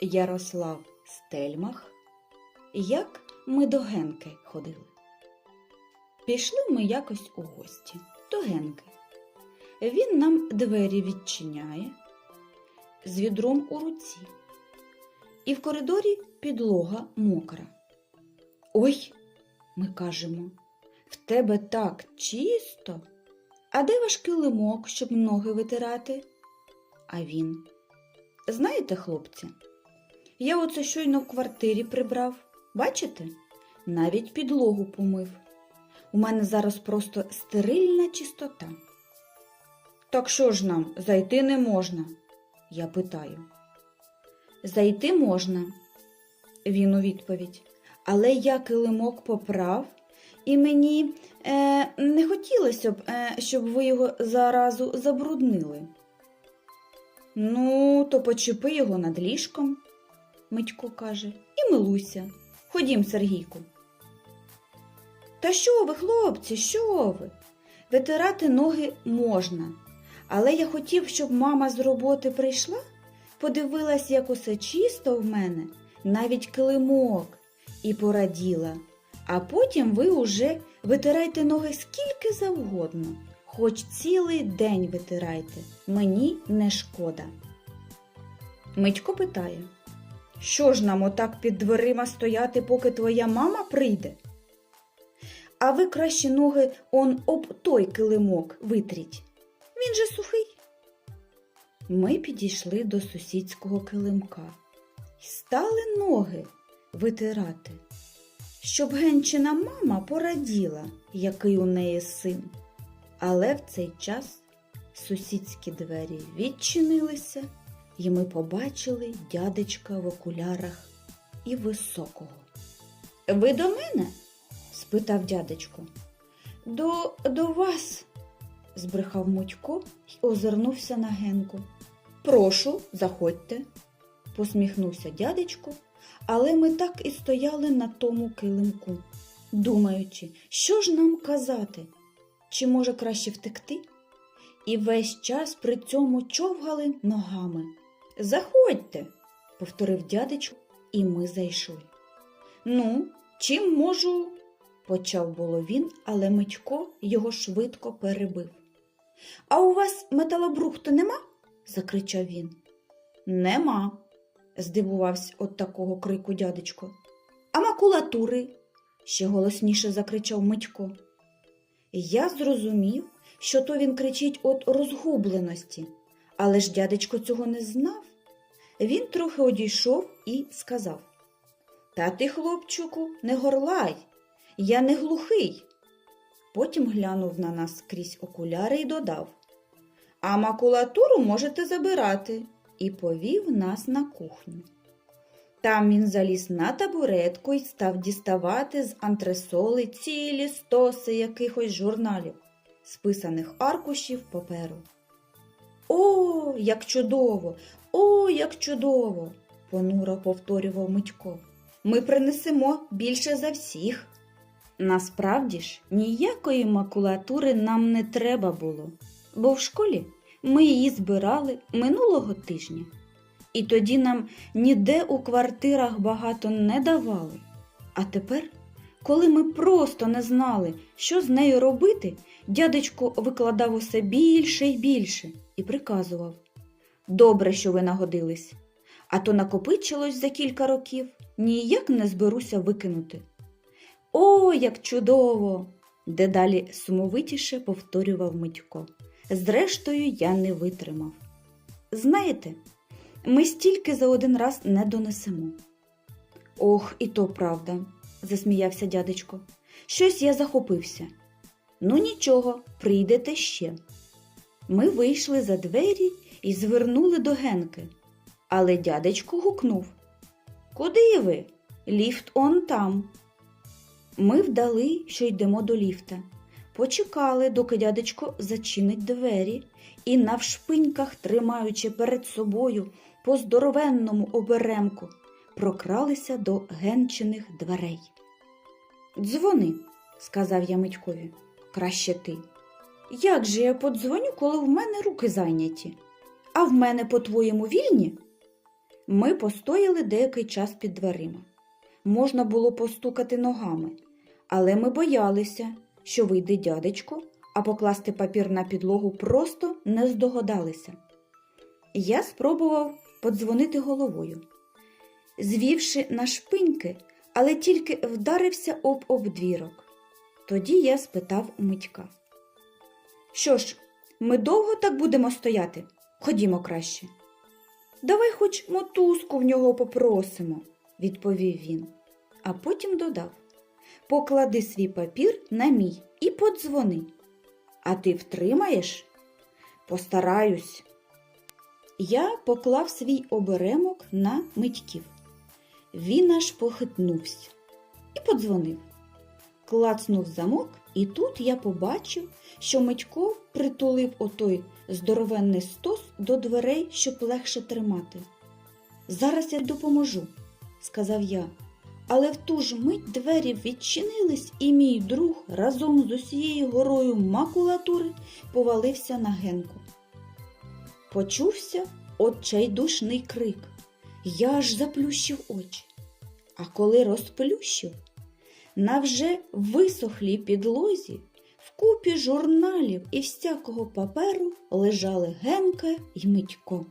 Ярослав Стельмах. Як ми до Генки ходили. Пішли ми якось у гості до Генки. Він нам двері відчиняє з відром у руці. І в коридорі підлога мокра. Ой, ми кажемо, в тебе так чисто. А де ваш килимок, щоб ноги витирати? А він. Знаєте, хлопці, я оце щойно в квартирі прибрав. Бачите? Навіть підлогу помив. У мене зараз просто стерильна чистота. Так що ж нам, зайти не можна? Я питаю. Зайти можна, він у відповідь. Але я килимок поправ, і мені е, не хотілося б, е, щоб ви його заразу забруднили. Ну, то почепи його над ліжком, Митько каже, і милуйся. Ходім, Сергійку. Та що ви, хлопці, що ви? Витирати ноги можна, але я хотів, щоб мама з роботи прийшла, подивилась, як усе чисто в мене, навіть килимок, і пораділа. А потім ви уже витирайте ноги скільки завгодно, хоч цілий день витирайте, мені не шкода. Митько питає, що ж нам отак під дверима стояти, поки твоя мама прийде? А ви краще ноги он об той килимок витріть. Він же сухий. Ми підійшли до сусідського килимка і стали ноги витирати, щоб Генчина мама пораділа, який у неї син. Але в цей час сусідські двері відчинилися, і ми побачили дядечка в окулярах і високого. Ви до мене? спитав дядечко. До, до вас, збрехав Мутько і озирнувся на Генку. Прошу, заходьте, посміхнувся дядечко, але ми так і стояли на тому килимку, думаючи, що ж нам казати, чи може краще втекти? І весь час при цьому човгали ногами. Заходьте, повторив дядечко, і ми зайшли. Ну, чим можу? почав було він, але Митько його швидко перебив. А у вас металобрухту нема? закричав він. Нема, здивувався від такого крику дядечко. А макулатури? ще голосніше закричав Митько. Я зрозумів, що то він кричить від розгубленості, але ж дядечко цього не знав. Він трохи одійшов і сказав Та ти, хлопчику, не горлай, я не глухий. Потім глянув на нас крізь окуляри і додав А макулатуру можете забирати, і повів нас на кухню. Там він заліз на табуретку і став діставати з антресоли цілі стоси якихось журналів, списаних аркушів паперу. О, як чудово! О, як чудово! понуро повторював Митько. Ми принесемо більше за всіх. Насправді ж ніякої макулатури нам не треба було, бо в школі ми її збирали минулого тижня, і тоді нам ніде у квартирах багато не давали. А тепер, коли ми просто не знали, що з нею робити, дядечко викладав усе більше й більше і приказував Добре, що ви нагодились, а то накопичилось за кілька років, ніяк не зберуся викинути. О, як чудово! дедалі сумовитіше повторював Митько. Зрештою, я не витримав. Знаєте, ми стільки за один раз не донесемо. Ох, і то правда, засміявся дядечко. Щось я захопився. Ну нічого, прийдете ще. Ми вийшли за двері і звернули до Генки. Але дядечко гукнув Куди ви? Ліфт он там. Ми вдали, що йдемо до ліфта. Почекали, доки дядечко зачинить двері, і навшпиньках, тримаючи перед собою по здоровенному оберемку, прокралися до генчиних дверей. Дзвони, сказав я Митькові, краще ти. Як же я подзвоню, коли в мене руки зайняті? А в мене, по-твоєму, вільні? Ми постояли деякий час під дверима. Можна було постукати ногами, але ми боялися, що вийде дядечко, а покласти папір на підлогу просто не здогадалися. Я спробував подзвонити головою, звівши на шпиньки, але тільки вдарився об обдвірок. Тоді я спитав Митька. Що ж, ми довго так будемо стояти? Ходімо краще. Давай хоч мотузку в нього попросимо, відповів він, а потім додав Поклади свій папір на мій і подзвони. А ти втримаєш? Постараюсь. Я поклав свій оберемок на митьків. Він аж похитнувся і подзвонив. Клацнув замок, і тут я побачив, що Митько притулив отой здоровенний стос до дверей, щоб легше тримати. Зараз я допоможу, сказав я, але в ту ж мить двері відчинились, і мій друг разом з усією горою макулатури повалився на генку. Почувся отчайдушний крик. Я аж заплющив очі. А коли розплющив, на вже висохлій підлозі, вкупі журналів і всякого паперу лежали Генка й Митько.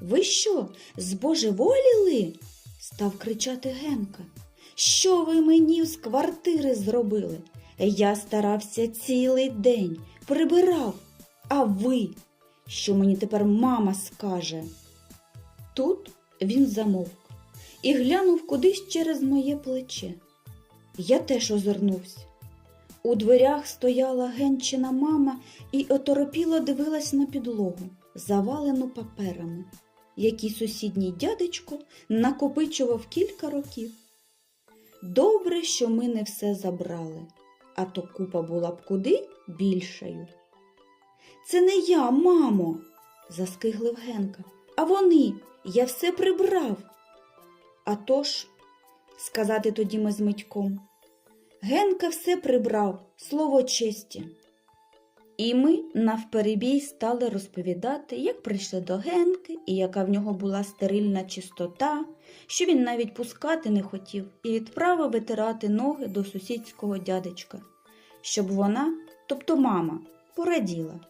Ви що, збожеволіли? став кричати Генка. Що ви мені з квартири зробили? Я старався цілий день, прибирав, а ви, що мені тепер мама скаже? Тут він замовк і глянув кудись через моє плече. Я теж озирнувся. У дверях стояла генчина мама і оторопіло дивилась на підлогу, завалену паперами, які сусідній дядечко накопичував кілька років. Добре, що ми не все забрали, а то купа була б куди більшою. Це не я, мамо, заскиглив Генка, а вони, я все прибрав. А тож, сказати тоді ми з Митьком. Генка все прибрав, слово честі. І ми навперебій стали розповідати, як прийшли до Генки і яка в нього була стерильна чистота, що він навіть пускати не хотів, і відправив витирати ноги до сусідського дядечка, щоб вона, тобто мама, пораділа.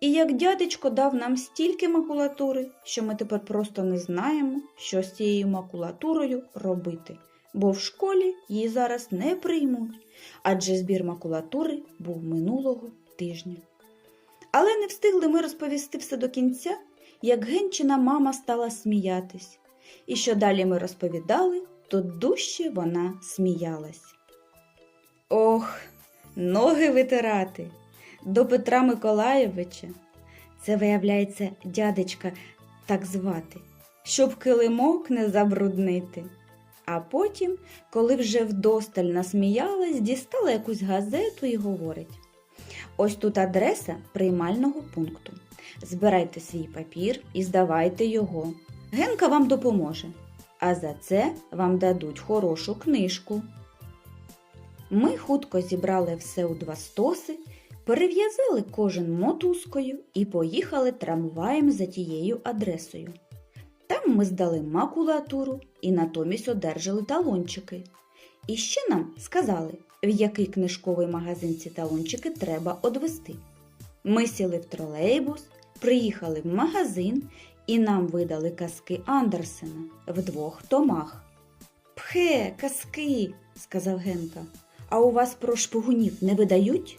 І як дядечко дав нам стільки макулатури, що ми тепер просто не знаємо, що з цією макулатурою робити, бо в школі її зараз не приймуть, адже збір макулатури був минулого тижня. Але не встигли ми розповісти все до кінця, як генчина мама стала сміятись. І що далі ми розповідали, то дужче вона сміялась. Ох, ноги витирати до Петра Миколаєвича. Це, виявляється, дядечка так звати, щоб килимок не забруднити. А потім, коли вже вдосталь насміялась, дістала якусь газету і говорить: ось тут адреса приймального пункту. Збирайте свій папір і здавайте його. Генка вам допоможе, а за це вам дадуть хорошу книжку. Ми хутко зібрали все у два стоси, перев'язали кожен мотузкою і поїхали трамваєм за тією адресою. Там ми здали макулатуру і натомість одержали талончики. І ще нам сказали, в який книжковий магазин ці талончики треба одвести. Ми сіли в тролейбус, приїхали в магазин і нам видали казки Андерсена в двох томах. Пхе, казки, сказав Генка. А у вас про шпигунів не видають?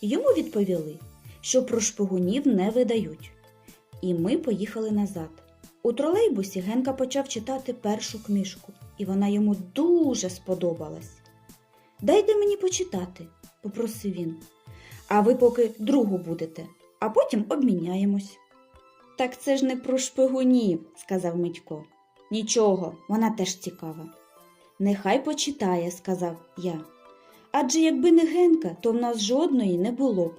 Йому відповіли, що про шпигунів не видають. І ми поїхали назад. У тролейбусі Генка почав читати першу книжку, і вона йому дуже сподобалась. Дайте мені почитати, попросив він. А ви поки другу будете, а потім обміняємось. Так це ж не про шпигунів, сказав Митько. Нічого, вона теж цікава. Нехай почитає, сказав я. Адже якби не Генка, то в нас жодної не було б.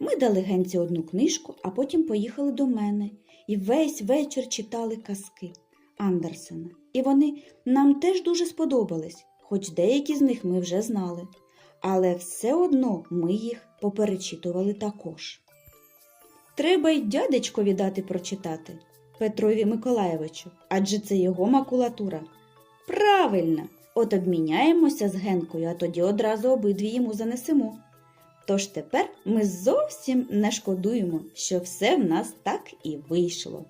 Ми дали Генці одну книжку, а потім поїхали до мене і весь вечір читали казки Андерсена. І вони нам теж дуже сподобались, хоч деякі з них ми вже знали. Але все одно ми їх поперечитували також. Треба й дядечкові дати прочитати, Петрові Миколаєвичу, адже це його макулатура. Правильно, от обміняємося з Генкою, а тоді одразу обидві йому занесемо. Тож тепер ми зовсім не шкодуємо, що все в нас так і вийшло.